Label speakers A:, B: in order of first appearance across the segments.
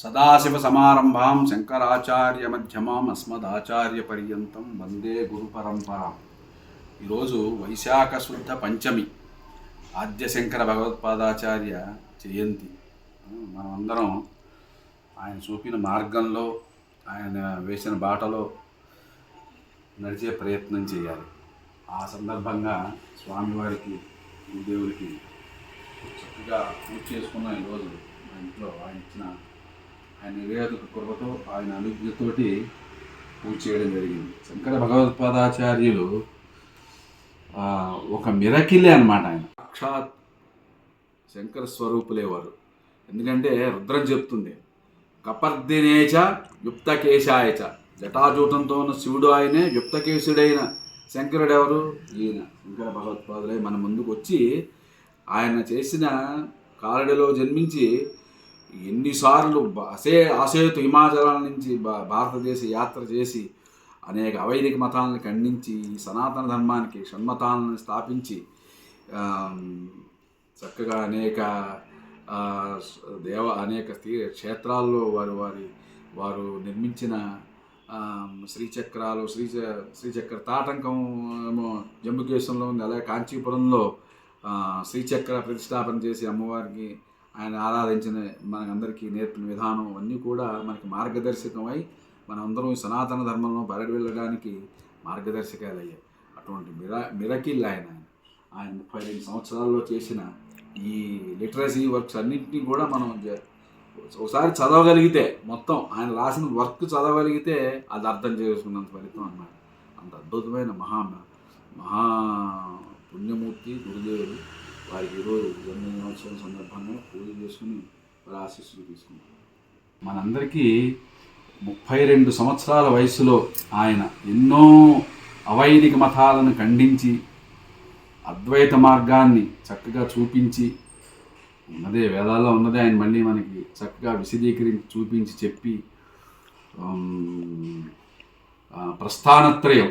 A: సదాశివసమారంభాం శంకరాచార్యమధ్యమాం అస్మదాచార్యపర్యంతం వందే గురుపరంపరాం ఈరోజు వైశాఖ శుద్ధ పంచమి. ఆద్యశంకర భగవత్పాదాచార్య జయంతి. మనమందరం ఆయన చూపిన మార్గంలో ఆయన వేసిన బాటలో నడిచే ప్రయత్నం చేయాలి. ఆ సందర్భంగా స్వామివారికి గురుదేవుడికి చక్కగా పూజ చేసుకున్న ఈరోజు మా ఇంట్లో ఆయన ఇచ్చిన ఆయన నివేదిక కృపతో ఆయన అనుజ్ఞతోటి పూజ చేయడం జరిగింది. శంకర భగవత్పాదాచార్యులు ఒక మిరకిలే అనమాట ఆయన. సాక్షాత్ శంకర స్వరూపులే వారు. ఎందుకంటే రుద్రం చెప్తుంది కపర్దినేచ యుప్తకేశాయచ జటాజూటంతో ఉన్న శివుడు ఆయనే యుప్తకేశుడైన శంకరుడు ఎవరు ఈయన శంకర భగవత్పాదులై మన ముందుకు వచ్చి ఆయన చేసిన కారడిలో జన్మించి ఎన్నిసార్లు అసే అసేతు హిమాచలం నుంచి భారతదేశ యాత్ర చేసి అనేక అవైదిక మతాలను ఖండించి ఈ సనాతన ధర్మానికి షణ్మతాలను స్థాపించి చక్కగా అనేక దేవ అనేక క్షేత్రాల్లో వారు వారి వారు నిర్మించిన శ్రీచక్రాలు శ్రీచ శ్రీచక్ర తాటంకం ఏమో జంబుకేశంలో ఉంది అలాగే కాంచీపురంలో శ్రీచక్ర ప్రతిష్టాపన చేసి అమ్మవారికి ఆయన ఆరాధించిన మనకందరికీ నేర్పిన విధానం అన్నీ కూడా మనకి మార్గదర్శకమై మనందరం ఈ సనాతన ధర్మంలో బరడి వెళ్ళడానికి మార్గదర్శకాలు అయ్యాయి అటువంటి మిరా మిరకిల్ ఆయన ఆయన ముప్పై ఐదు సంవత్సరాల్లో చేసిన ఈ లిటరసీ వర్క్స్ అన్నింటినీ కూడా మనం ఒకసారి చదవగలిగితే మొత్తం ఆయన రాసిన వర్క్ చదవగలిగితే అది అర్థం చేసుకున్నంత ఫలితం అన్నమాట. అంత అద్భుతమైన మహా మహా పుణ్యమూర్తి గురుదేవుడు వారికి ఈరోజు జన్మదినోత్సవం సందర్భంగా పూజ చేసుకుని వారి ఆశీస్సులు తీసుకుంటాం మనందరికీ ముప్పై రెండు సంవత్సరాల వయసులో ఆయన ఎన్నో అవైదిక మతాలను ఖండించి అద్వైత మార్గాన్ని చక్కగా చూపించి ఉన్నదే వేదాల్లో ఉన్నదే ఆయన మళ్ళీ మనకి చక్కగా విశదీకరించి చూపించి చెప్పి ప్రస్థానత్రయం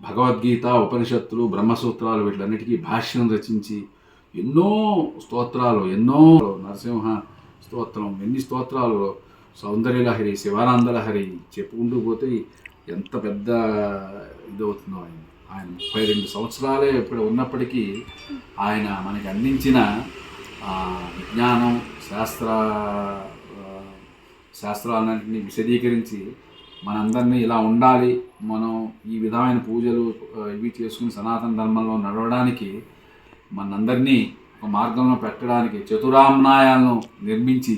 A: భగవద్గీత ఉపనిషత్తులు బ్రహ్మసూత్రాలు వీటిలన్నిటికీ భాష్యం రచించి ఎన్నో స్తోత్రాలు ఎన్నో నరసింహ స్తోత్రం ఎన్ని స్తోత్రాలు సౌందర్యలహరి శివానందలహరి చెప్పుకుంటూ పోతే ఎంత పెద్ద ఇదవుతుందో ఆయన. ఆయన ముప్పై రెండు సంవత్సరాలే ఇప్పుడు ఉన్నప్పటికీ ఆయన మనకి అందించిన విజ్ఞానం శాస్త్ర శాస్త్రాలన్నింటినీ విశదీకరించి మనందరినీ ఇలా ఉండాలి. మనం ఈ విధమైన పూజలు ఇవి చేసుకుని సనాతన ధర్మంలో నడవడానికి మనందరినీ ఒక మార్గంలో పెట్టడానికి చతురామ్నాయాలను నిర్మించి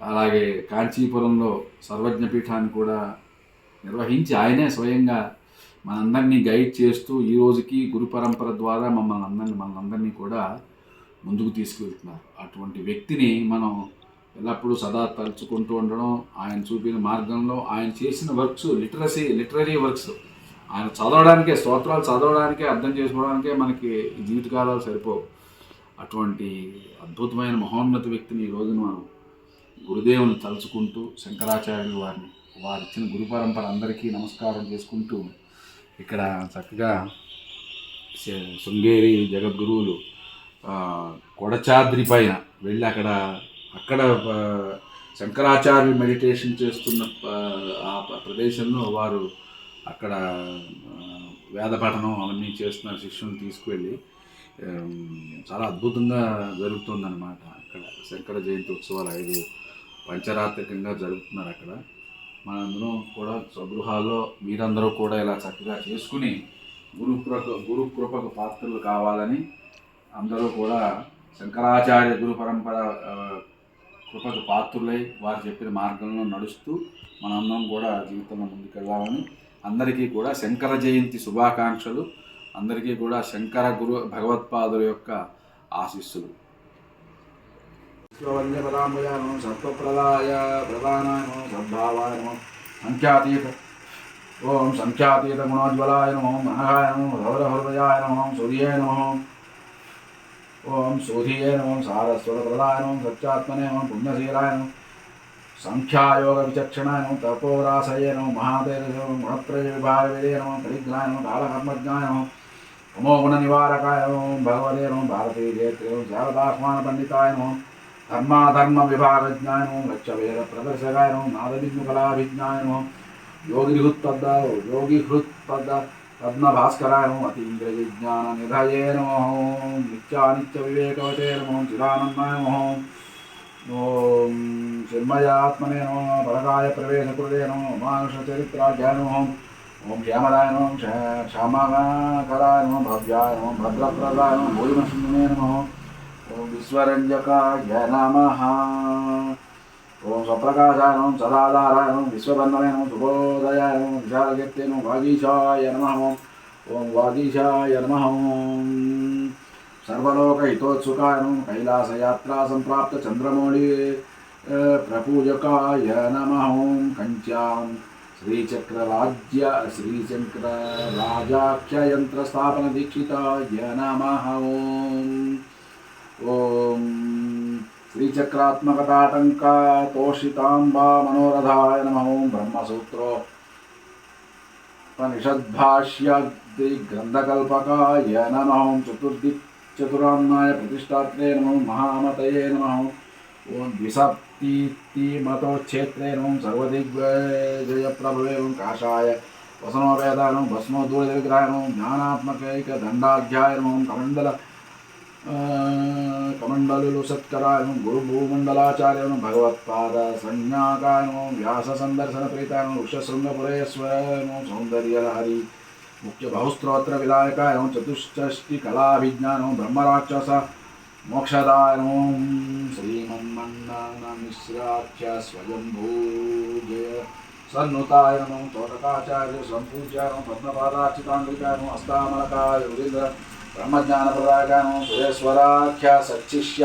A: అలాగే కాంచీపురంలో సర్వజ్ఞపీఠాన్ని కూడా నిర్వహించి ఆయనే స్వయంగా మనందరినీ గైడ్ చేస్తూ ఈ రోజుకి గురు పరంపర ద్వారా మమ్మల్ని అందరినీ మనందరినీ కూడా ముందుకు తీసుకువెళ్తున్నారు అటువంటి వ్యక్తిని మనం ఎల్లప్పుడూ సదా తలుచుకుంటూ ఉండడం ఆయన చూపిన మార్గంలో ఆయన చేసిన వర్క్స్ లిటరసీ లిటరరీ వర్క్స్ ఆయన చదవడానికే స్తోత్రాలు చదవడానికే అర్థం చేసుకోవడానికే మనకి జీవితకాలాలు సరిపోవు. అటువంటి అద్భుతమైన మహోన్నత వ్యక్తిని ఈ రోజున మనం గురుదేవుని తలుచుకుంటూ శంకరాచార్యులు వారిని వారు ఇచ్చిన గురు పరంపర అందరికీ నమస్కారం చేసుకుంటూ ఇక్కడ చక్కగా శృంగేరి జగద్గురువులు కొడచాద్రి పైన వెళ్ళి అక్కడ అక్కడ శంకరాచార్యులు మెడిటేషన్ చేస్తున్న ఆ, ప్రదేశంలో వారు అక్కడ వేద పఠనం అవన్నీ చేస్తున్న శిష్యుని తీసుకువెళ్ళి చాలా అద్భుతంగా జరుగుతుందన్నమాట. అక్కడ శంకర జయంతి ఉత్సవాలు ఐదు పంచరాత్రికంగా జరుగుతున్నారు అక్కడ. మనందరం కూడా స్వగృహాల్లో మీరందరూ కూడా ఇలా చక్కగా చేసుకుని గురు కృప గురు కృపకు పాత్రలు కావాలని అందరూ కూడా శంకరాచార్య గురు పరంపర కృపకు పాత్రులై వారు చెప్పిన మార్గంలో నడుస్తూ మనందరం కూడా జీవితంలో ముందుకెళ్ళాలని అందరికీ కూడా శంకర జయంతి శుభాకాంక్షలు. అందరికీ కూడా శంకర గురు భగవత్పాదుల యొక్క ఆశీస్సులు. విశ్వవల్యపదాంబయానో సత్వప్రదాయ ప్రధానాయ సద్భావాయ నమో సంఖ్యాతీత ఓం సంఖ్యాతీత గుణోజ్వలాయ నమో మహాయ నమో రౌరహృదయాయ నమో సూర్యాయ నమో. ఓం సూధియే నమో సారస్వతప్రదాయ నమో సత్యాత్మనే నమో పుణ్యశీలాయ నమో. संख्यायोग विचक्षणाय नमो तपोराशये नमो महादेव नमो गुणत्रय विभागवे निवारकाय परिग्रहाय नमो कालकर्मज्ञाय नमो नमो गुणनिवारकाय नमो भगवते नमो भारतीय नेत्रे नमो शारदात्मान पंडिताय नमो धर्माधर्म विभागज्ञाय नमो गच्छवेद प्रदर्शकाय नमो नादविघ्नकलाभिज्ञाय नमो योगिहृत्पद योगिहृत्पद पद्मभास्कराय नमो अतीन्द्रियज्ञाननिधये ॐ चिन्मयात्मने नमो फलकाय प्रवेशकृते नमो उमानुषचरित्राज्ञाय नमः। ॐ श्यामलाय नमः श्यामाकराय नमः, भव्याय नमः, भद्रप्रदाय नमः भूरिमशुन्ये नमः। ॐ विश्वरञ्जकाय नमः। ॐ स्वप्रकाशाय नमः सदाधाराय नमः विश्वबन्धवे नमः सुबोदयाय नमः विशालकीर्ते नमः, वागीशाय नमः। ॐ वागीशाय नमः। सर्वलोकहितोत्सुकायं कैलासयात्रा सम्प्राप्तचन्द्रमौळि प्रपूजकाय नमः ॐ कञ्च्यां श्रीचक्रराज्य, श्रीचक्रराजाख्ययन्त्रस्थापनदीक्षिताय नमः ॐ ॐ श्रीचक्रात्मकताटङ्कातोषिताम्बा मनोरथाय नमः ब्रह्मसूत्रो उपनिषद्भाष्यादिग्रन्थकल्पकाय नमः चतुर्दिक् चतुरान्नाय प्रतिष्ठात्रे नमः महामतये नमः। ॐ द्विसप्तीतिमतोच्छेत्रे नमः सर्वदिग्जयप्रभवे ॐ काशाय वसनोपेदाय नमः भस्मोद्दूलविग्रहाय नमः ज्ञानात्मकैकदण्डाध्याय नमः कमण्डल कमण्डलुसत्कराय नमः गुरुभूमण्डलाचार्य नमः भगवत्पादसंज्ञाकाय नमः व्याससन्दर्शनप्रीताय नमः वृक्षशृङ्गपुरेश्वर नमः सौन्दर्यलहरी ముఖ్య బహుస్త్రోత్ర విధాయకాయం చతుష్షష్టి కళాభిజ్ఞానం బ్రహ్మరాక్షస మోక్షదాయం శ్రీమన్మన్నాన మిశ్రాఖ్య స్వయంభూజయ సన్నుతాయ తోటకాచార్య సంపూజ్యానం పద్మపాదార్చితాంగ్రికాయం అస్తామలకాయ ఉదీంద్ర బ్రహ్మజ్ఞానప్రదాయకాయం సురేశ్వరాఖ్య సచ్చిష్య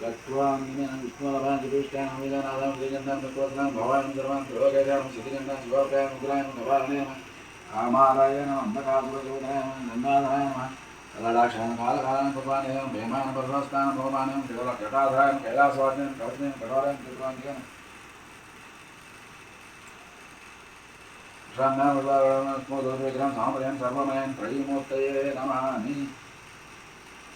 A: गत्वामिनं विष्णुवराजपुष्टां वेदनादां वेदनां भगवतां भवान् सर्वान् सर्वगजां सिद्धिगन्धां शिवप्रायं मुद्रायं नवालय कामाराय नमः अन्धकासुरचोदय नन्दाधाय नमः कलाक्षां कालकालां कुर्वाणेयं भीमान पर्वस्तानं भवमानं जटाधायं कैलासवाचनं कवचनं कठोरं कृतवान् श्रम्यं सर्वमयं प्रयीमूर्तये नमः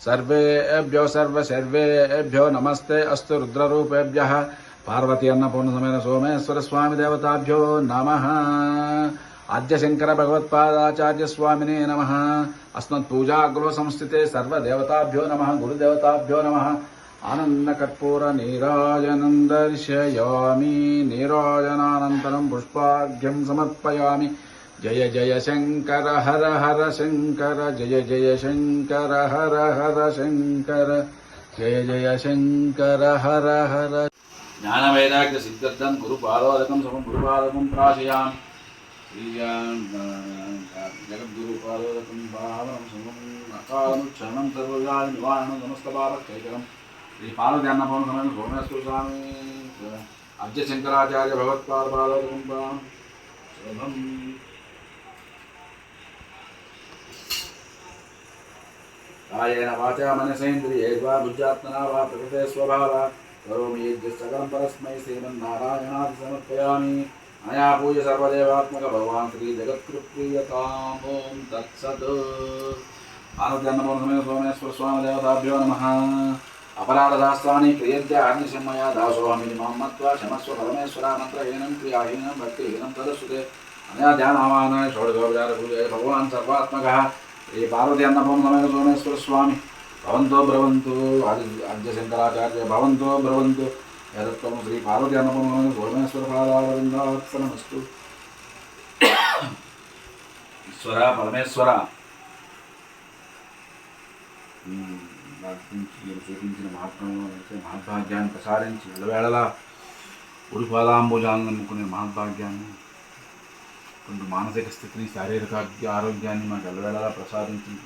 A: सर्वेभ्यो सर्वसर्वेभ्यो नमस्ते अस्तु रुद्ररूपेभ्यः पार्वती अन्नपूर्णसमेन सोमेश्वरस्वामिदेवताभ्यो नमः। नम शङ्करभगवत्पादाचार्यस्वामिने नमः। अस्मत्पूजागृहसंस्थिते सर्वदेवताभ्यो नम, गुरुदेवताभ्यो नम। आनंद कर्पूर नीराजन दर्शयामी नीराजनानन्तरं पुष्पाघ्यं समर्पयामि। जय जय शङ्कर हर हर शङ्कर जय जय शङ्कर हर हर शङ्कर जय जय शङ्कर हर हर ज्ञानवैराग्यसिद्धं गुरुपादोदकं समं गुरुपादकं प्राशयामि। जगद्गुरुपादोदकं पावनं समम् अकालमुक्षणं सर्वजाति निवारणं शुभम्। కాయేన వాచా మనసేంద్రియే వా బుద్ధ్యాత్మనా వా ప్రకృతే స్వభావ కరోమి యజ్ఞం పరస్మై శ్రీమన్నారాయణాది సమర్పయామి మయా పూజ సర్వదేవాత్మక భగవాన్ శ్రీ జగత్కృప్రియతాం ఓం తత్సత్ ఆరోగ్యాన్నమూలమైన సోమేశ్వర స్వామి దేవతాభ్యో నమ అపరాధశాస్త్రాన్ని క్రియంత్య అగ్నిశమ్మయ దాసోహమి మహమ్మత్వ క్షమస్వ పరమేశ్వర మంత్రహీనం క్రియాహీనం భక్తిహీనం తదస్సుతే అనయా ధ్యానామాన షోడశోపచార పూజ భగవాన్ సర్వాత్మక శ్రీ పార్వతి అన్నపూర్ణమైన సోమేశ్వర స్వామి. భవంతో భ్రవంతు ఆది ఆద్య శంకరాచార్య భవంతో భ్రవంతు యదత్వం శ్రీ పార్వతి అన్నపూర్ణ సోమేశ్వర పాదారవిందార్పణమస్తు ఈశ్వర పరమేశ్వర. చూపించిన మార్గంలో అయితే మహద్భాగ్యాన్ని ప్రసారించి వెళ్ళవేళలా ఉడిపాదాంబుజాలను నమ్ముకునే మహద్భాగ్యాన్ని మానసిక స్థితిని శారీరక ఆరోగ్యాన్ని మాకు ఎల్లవేళలా ప్రసాదించిన